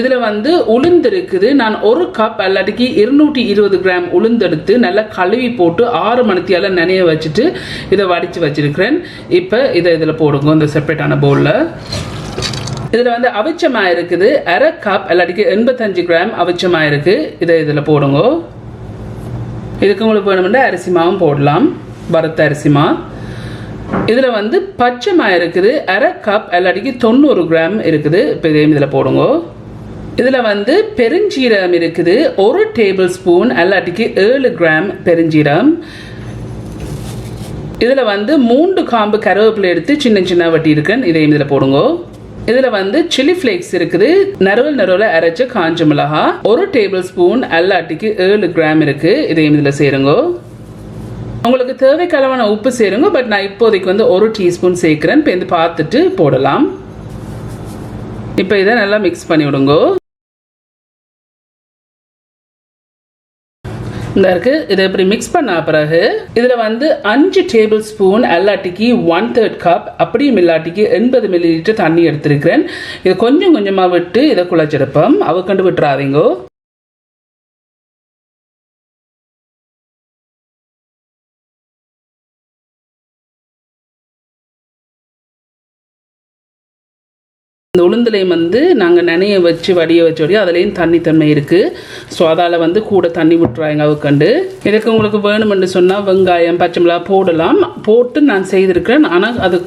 இதில் வந்து உளுந்து இருக்குது. நான் ஒரு கப் அல்லாட்டிக்கு இருநூற்றி இருபது கிராம் உளுந்தெடுத்து நல்லா கழுவி போட்டு ஆறு மணித்தியால் நனைய வச்சுட்டு இதை வடித்து வச்சிருக்கிறேன். இப்போ இதை இதில் போடுங்க இந்த செப்பரேட்டான பவுலில் இதில் வந்து அவிச்சமாக இருக்குது. அரை கப் அல்லாட்டிக்கு எண்பத்தஞ்சு கிராம் அவிச்சமாக இருக்குது இதை இதில் போடுங்க. இதுக்கு உங்களுக்கு வேணுமெண்டா அரிசி மாவும் போடலாம். வறுத்த அரிசி மா. இதில் வந்து பச்சைமா இருக்குது. அரை கப் அல்லாட்டிக்கு தொண்ணூறு கிராம் இருக்குது. இப்போ இதையும் இதில் போடுங்க. இதில் வந்து பெருஞ்சீரகம் இருக்குது. ஒரு டேபிள் ஸ்பூன் அல்லாட்டிக்கு ஏழு கிராம் பெருஞ்சீரகம். இதில் வந்து மூன்று காம்பு கருவேப்பிலை எடுத்து சின்ன சின்ன வட்டி இருக்கேன் இதையும் இதில் போடுங்க. இதில் வந்து சில்லி ஃப்ளேக்ஸ் இருக்குது. நறுவல் நறுவல் அரைச்ச காஞ்ச மிளகா. ஒரு டேபிள் ஸ்பூன் அல்லாட்டிக்கு ஏழு கிராம் இருக்கு. இதையும் இதில் சேருங்க. உங்களுக்கு தேவைக்களவான உப்பு சேருங்க பட் நான் இப்போதைக்கு வந்து ஒரு டீஸ்பூன் சேர்க்குறேன். இப்போ இது பார்த்துட்டு போடலாம். இப்போ இதை நல்லா மிக்ஸ் பண்ணி விடுங்கோ இந்த இருக்கு. இதை இப்படி மிக்ஸ் பண்ண பிறகு இதில் வந்து அஞ்சு டேபிள் ஸ்பூன் அல்லாட்டிக்கு ஒன் தேர்ட் கப் அப்படியும் இல்லாட்டிக்கு எண்பது மில்லி லிட்டர் தண்ணி எடுத்திருக்கிறேன். இதை கொஞ்சம் கொஞ்சமாக விட்டு இதை குழச்செடுப்போம் அவ கண்டு விட்டுறாதீங்கோ. இந்த உளுந்துலையும் வந்து நாங்கள் நனைய வச்சு வடிய வச்சு வடிய அதுலேயும் தண்ணி தன்மை இருக்குது ஸோ அதால் வந்து கூட தண்ணி விட்டுறாங்க அவுக்கண்டு. இதுக்கு உங்களுக்கு வேணுமென்று சொன்னால் வெங்காயம் பச்சை மிளகா போடலாம். போட்டு நான் செய்திருக்கிறேன். ஆனால் அது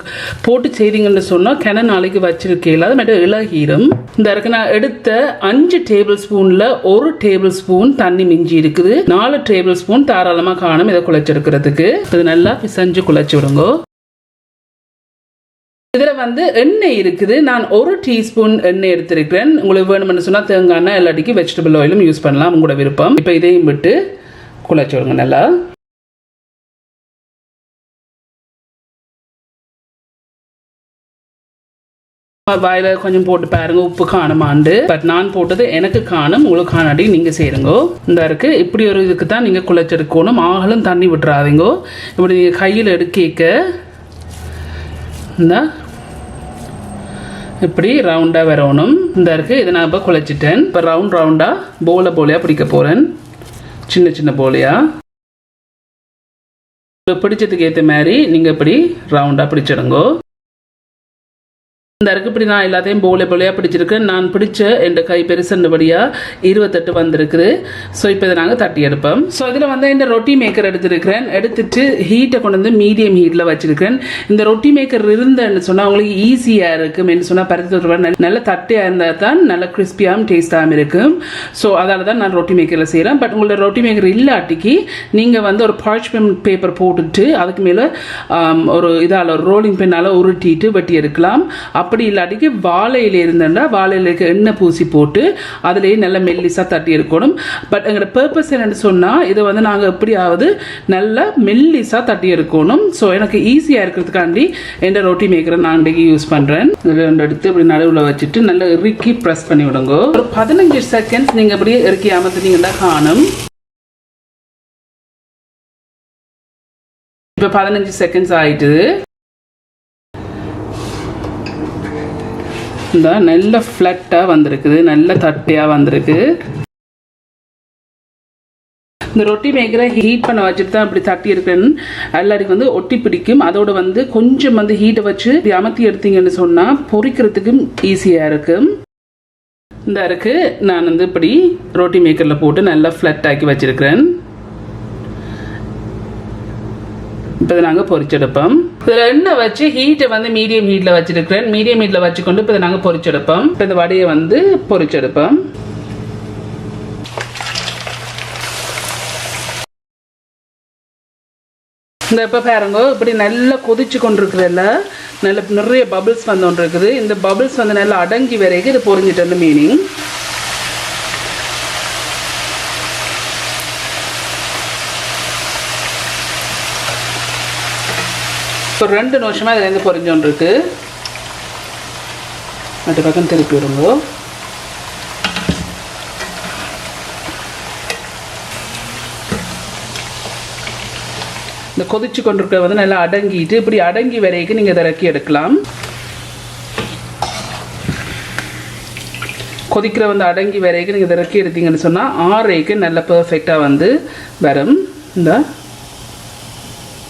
போட்டு செய்தீங்கன்னு சொன்னால் கிண நாளைக்கு வச்சிருக்கேன். அது மட்டும் இலகீரும் இந்த இருக்கு நான் எடுத்த அஞ்சு டேபிள் ஸ்பூனில் ஒரு டேபிள் ஸ்பூன் தண்ணி மிஞ்சி இருக்குது. நாலு டேபிள் ஸ்பூன் தாராளமாக காணும் இதை குழைச்சிருக்கிறதுக்கு. இது நல்லா பிசைஞ்சு குழைச்சி விடுங்க. இதில் வந்து எண்ணெய் இருக்குது. நான் ஒரு டீஸ்பூன் எண்ணெய் எடுத்திருக்கிறேன். உங்களுக்கு வேணும்னு சொன்னால் தேங்காய் எண்ணெய் இல்லாட்டிக்கு வெஜிடபிள் ஆயிலும் யூஸ் பண்ணலாம். உங்களோட விருப்பம். இப்போ இதையும் விட்டு குழைச்சி விடுங்க நல்லா. வாயில கொஞ்சம் போட்டு பாருங்க. உப்பு காணுமாண்டு பட் நான் போட்டது எனக்கு காணும். உங்களுக்கு காணாடி நீங்க செய்யுங்க இந்த இருக்கு. இப்படி ஒரு இதுக்கு தான் நீங்க குழைச்செடுக்கணும் ஆகலும் தண்ணி விட்டுறாதீங்கோ. இப்படி நீங்க கையில் எடுக்க இந்த. இப்படி ரவுண்டாக வரணும். இந்த இருக்குது இதை நான் இப்போ குழைச்சிட்டேன். இப்போ ரவுண்ட் ரவுண்டாக போல போலியாக பிடிக்க போகிறேன் சின்ன சின்ன போலையாக பிடிச்சதுக்கு ஏற்ற மாதிரி நீங்கள் இப்படி ரவுண்டாக பிடிச்சிடுங்கோ. இந்த இருக்கு இப்படி நான் எல்லாத்தையும் போலே போலையாக பிடிச்சிருக்கேன் நான் பிடிச்ச என் கை பெருசுன்றபடியாக இருபத்தெட்டு வந்திருக்குது. ஸோ இப்போ இதை நாங்கள் தட்டி எடுப்போம். ஸோ இதில் வந்து இந்த ரொட்டி மேக்கர் எடுத்துருக்கிறேன். எடுத்துட்டு ஹீட்டை கொண்டு வந்து மீடியம் ஹீட்டில் வச்சிருக்கிறேன். இந்த ரொட்டி மேக்கர் இருந்தேன்னு சொன்னால் அவங்களுக்கு ஈஸியாக இருக்கும் சொன்னால் பருத்தி தொட்டு நல்ல தட்டையாக இருந்தால் தான் நல்ல கிறிஸ்பியாகவும் டேஸ்ட்டாகவும் இருக்கும். ஸோ அதால் தான் நான் ரொட்டி மேக்கரில் செய்கிறேன் பட் உங்களோட ரொட்டி மேக்கர் இல்லாட்டிக்கு நீங்கள் வந்து ஒரு பார்ச்மெண்ட் பேப்பர் போட்டுட்டு அதுக்கு மேலே ஒரு இதால் ஒரு ரோலிங் பெண்ணால் உருட்டிட்டு வெட்டி எடுக்கலாம். அப்படி இல்லாட்டிக்கு வாழையில இருந்தேன்னா இருக்க எண்ணெய் பூசி போட்டு அதுலேயே நல்ல மெல்லிசாக தட்டி இருக்கணும் பட் எங்களோட பர்பஸ் என்னென்னு சொன்னால் இதை வந்து நாங்கள் எப்படியாவது நல்ல மெல்லிசாக தட்டி இருக்கணும் ஸோ எனக்கு ஈஸியாக இருக்கிறதுக்காண்டி எந்த ரொட்டி மேக்கரை நான் இன்றைக்கி யூஸ் பண்ணுறேன் ரெண்டு எடுத்து இப்படி நடுவில் வச்சுட்டு நல்லா இறுக்கி ப்ரெஸ் பண்ணி விடுங்க. ஒரு பதினஞ்சு செகண்ட்ஸ் நீங்கள் அப்படியே இறுக்கி அமர்த்தினீங்கன்னா காணும். இப்போ பதினஞ்சு செகண்ட்ஸ் ஆயிட்டுது. இந்த நல்ல ஃப்ளட்டாக வந்திருக்குது நல்ல தட்டையாக வந்திருக்கு. இந்த ரொட்டி மேக்கரை ஹீட் பண்ண வச்சுட்டு தான் இப்படி தட்டி இருக்கிறேன்னு எல்லாருக்கும் வந்து ஒட்டி பிடிக்கும். அதோட வந்து கொஞ்சம் வந்து ஹீட்டை வச்சு அமர்த்தி எடுத்தீங்கன்னு சொன்னால் பொரிக்கிறதுக்கும் ஈஸியாக இருக்கும் இந்த இருக்கு. நான் வந்து இப்படி ரொட்டி மேக்கரில் போட்டு நல்லா ஃப்ளட் ஆக்கி வச்சுருக்கிறேன். இப்போ நாங்கள் பொறிச்செடுப்போம். இதில் எண்ணெய் வச்சு ஹீட்டை வந்து மீடியம் ஹீட்டில் வச்சிருக்கிறேன். மீடியம் ஹீட்டில் வச்சுக்கொண்டு இப்போ நாங்கள் பொறிச்செடுப்போம். இப்போ இந்த வடையை வந்து பொறிச்செடுப்போம். இந்த இப்போ பாருங்க இப்படி நல்லா கொதிச்சு கொண்டிருக்குறதுல நல்ல நிறைய பபிள்ஸ் வந்து இருக்குது இந்த பபிள்ஸ் வந்து நல்லா அடங்கி வரைக்கும் இது பொரிஞ்சிட்டு மீனிங் ஒரு ரெண்டு நிமிஷமாக இதுலேருந்து பொரிஞ்சோன்னு இருக்கு அந்த பக்கம் திருப்பி விடுங்க. இந்த கொதிச்சு கொண்டிருக்க வந்து நல்லா அடங்கிட்டு இப்படி அடங்கி வரைக்கும் நீங்கள் இதை இறக்கி எடுக்கலாம். கொதிக்கிற வந்து அடங்கி வரைக்கும் நீங்கள் இறக்கி எடுத்தீங்கன்னு சொன்னால் ஆறேக்கு நல்ல பர்ஃபெக்டாக வந்து வரும். இந்த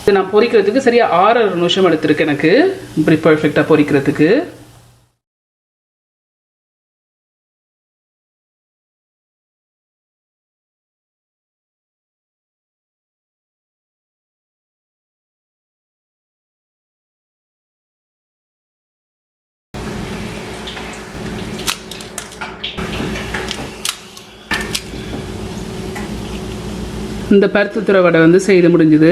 இது நான் பொறிக்கிறதுக்கு சரியாக ஆறரை நிமிஷம் எடுத்திருக்கு எனக்கு. இப்படி பர்ஃபெக்டாக பொறிக்கிறதுக்கு. இந்த பருத்து துறை வடை வந்து செய்து முடிஞ்சுது.